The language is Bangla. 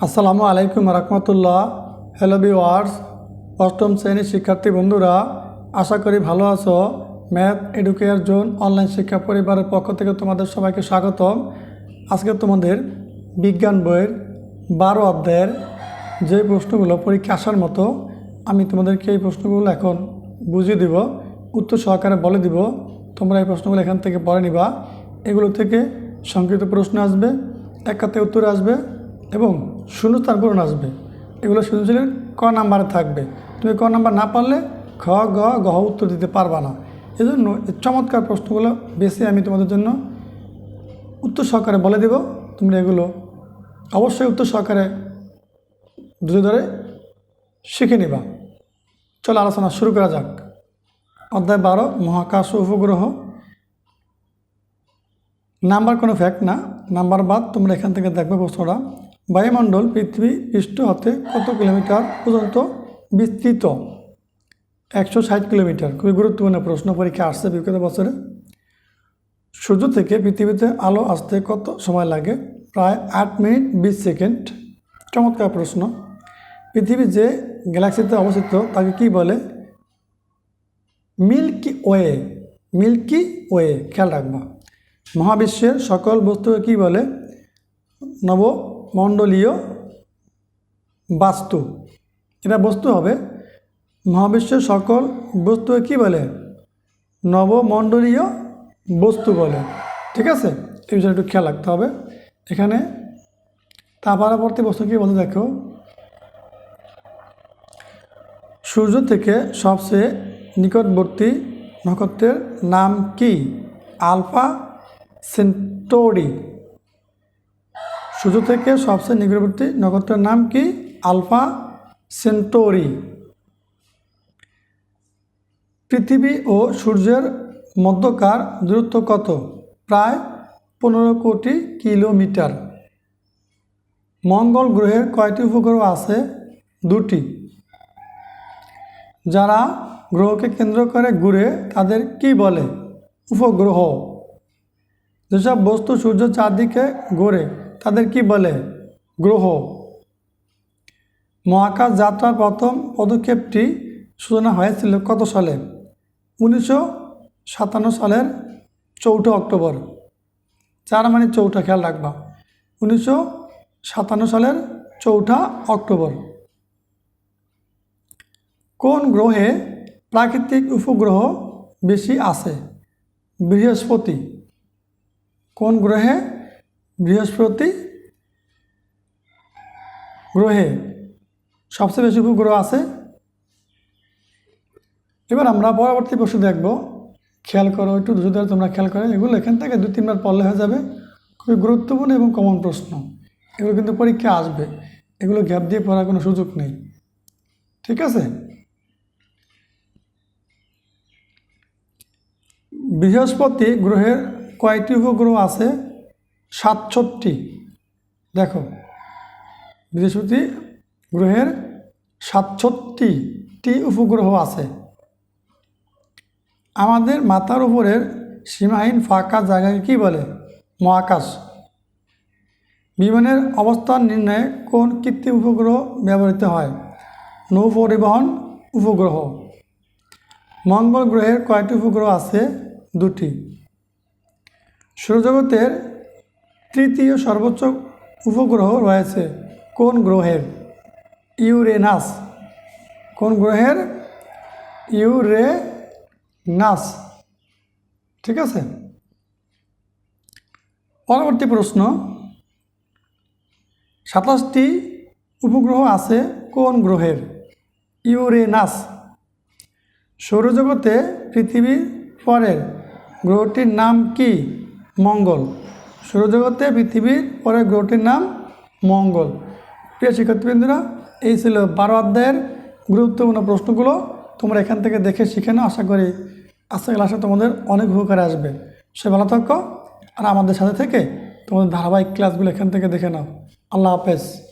আসসালামু আলাইকুম রহমতুল্লাহ। হ্যালো ভিওয়ার্স অষ্টম শ্রেণির শিক্ষার্থী বন্ধুরা, আশা করি ভালো আছো। ম্যাথ এডুকেয়ার জোন অনলাইন শিক্ষা পরিবারের পক্ষ থেকে তোমাদের সবাইকে স্বাগতম। আজকে তোমাদের বিজ্ঞান বইয়ের বারো অধ্যায়ের যে প্রশ্নগুলো পরীক্ষা আসার মতো, আমি তোমাদেরকে এই প্রশ্নগুলো এখন বুঝিয়ে দিব, উত্তর সহকারে বলে দিব। তোমরা এই প্রশ্নগুলো এখান থেকে পড়ে নিবা। এগুলো থেকে সংক্ষিপ্ত প্রশ্ন আসবে একাতে উত্তর আসবে এবং শূন্যস্থান পূরণ আসবে এগুলো সৃজনশীলের ক নাম্বারে থাকবে। তুমি ক নাম্বার না পারলে খ, গ গহ উত্তর দিতে পারবা না। এজন্য চমৎকার প্রশ্নগুলো বেশি আমি তোমাদের জন্য উত্তর সহকারে বলে দেব। তোমরা এগুলো অবশ্যই উত্তর সহকারে ধরে ধরে শিখে নিবা। চলো আলোচনা শুরু করা যাক। অধ্যায় বারো, মহাকাশ উপগ্রহ। নাম্বার কোনো ফ্যাক্ট না। নাম্বার বাদ তোমরা এখান থেকে দেখবে প্রশ্নটা। বায়ুমণ্ডল পৃথিবী পৃষ্ঠ হতে কত কিলোমিটার পর্যন্ত বিস্তৃত? একশো ষাট কিলোমিটার। খুবই গুরুত্বপূর্ণ প্রশ্ন, পরীক্ষা আসছে বিগত বছরে। সূর্য থেকে পৃথিবীতে আলো আসতে কত সময় লাগে? প্রায় আট মিনিট বিশ সেকেন্ড। চমৎকার প্রশ্ন। পৃথিবী যে গ্যালাক্সিতে অবস্থিত, তাকে কি বলে? Milky way. মিল্কি ওয়ে, খেয়াল রাখবা। মহাবিশ্বের সকল বস্তুকে কী বলে? নবমণ্ডলীয় বাস্তু। এটা বস্তু হবে। মহাবিশ্বের সকল বস্তুকে কী বলে? নবমণ্ডলীয় বস্তু বলে। ঠিক আছে? এই বিষয়ে একটু খেয়াল রাখতে হবে। এখানে তা পরবর্তী বস্তু কী বলতে দেখো? সূর্য থেকে সবচেয়ে নিকটবর্তী নক্ষত্রের নাম কি? Alpha Centauri. সূর্য থেকে সবচেয়ে নিকটবর্তী নক্ষত্রের নাম কি? Alpha Centauri. পৃথিবী ও সূর্যের মধ্যকার দূরত্ব কত? প্রায় পনেরো কোটি কিলোমিটার। মঙ্গল গ্রহের কয়টি উপগ্রহ আছে? দুটি। যারা গ্রহকে কেন্দ্র করে ঘুরে তাদের কি বলে? উপগ্রহ। যেসব বস্তু সূর্য চারদিকে ঘোরে তাদের কি বলে? গ্রহ। মহাকাশ যাত্রার প্রথম পদক্ষেপটি সূচনা হয়েছিল কত সালে? উনিশশো সাতান্ন সালের চৌঠা অক্টোবর। চার মানে চৌঠা, খেয়াল রাখবা। উনিশশো সাতান্ন সালের চৌঠা অক্টোবর। কোন গ্রহে প্রাকৃতিক উপগ্রহ বেশি আছে? বৃহস্পতি। কোন গ্রহে বৃহস্পতি গ্রহে সবচেয়ে বেশি উপগ্রহ আছে। এবার আমরা পরবর্তী প্রশ্ন দেখব। খেয়াল করো, একটু দুশো ধরে তোমরা খেয়াল করো, এগুলো এখান থেকে দু তিনবার পড়লে হয়ে যাবে। খুবই গুরুত্বপূর্ণ এবং কমন প্রশ্ন। এগুলো কিন্তু পরীক্ষা আসবে। এগুলো গ্যাপ দিয়ে পড়ার কোনো সুযোগ নেই। ঠিক আছে? বৃহস্পতি গ্রহের কয়টি উপগ্রহ আছে? সাতষট্টি। দেখো, বৃহস্পতি গ্রহের সাতষট্টিটি উপগ্রহ আছে। আমাদের মাথার উপরের সীমাহীন ফাঁকা জায়গাকে কী বলে? মহাকাশ। বিমানের অবস্থান নির্ণয়ে কোন কৃত্রিম উপগ্রহ ব্যবহৃত হয়? নৌ পরিবহন উপগ্রহ। মঙ্গল গ্রহের কয়টি উপগ্রহ আছে? দুটি। সৌরজগতের তৃতীয় সর্বোচ্চ উপগ্রহ রয়েছে কোন গ্রহের? ইউরেনাস। কোন গ্রহের? ইউরেনাস। ঠিক আছে? পরবর্তী প্রশ্ন। সাতাশটি উপগ্রহ আছে কোন গ্রহের? ইউরেনাস। সৌরজগতে পৃথিবীর পরের গ্রহটির নাম কি? মঙ্গল। সৌরজগতে পৃথিবীর পরের গ্রহটির নাম মঙ্গল। প্রিয় শিক্ষার্থীবৃন্দরা, এই ছিল বারো অধ্যায়ের গুরুত্বপূর্ণ প্রশ্নগুলো। তোমরা এখান থেকে দেখে শিখে নাও। আশা করি আজকে ক্লাসে তোমাদের অনেক উপকারে আসবে। সে ভালো থাকো। আর আমাদের সাথে থেকে তোমাদের ধারাবাহিক ক্লাসগুলো এখান থেকে দেখে নাও। আল্লাহ হাফেজ।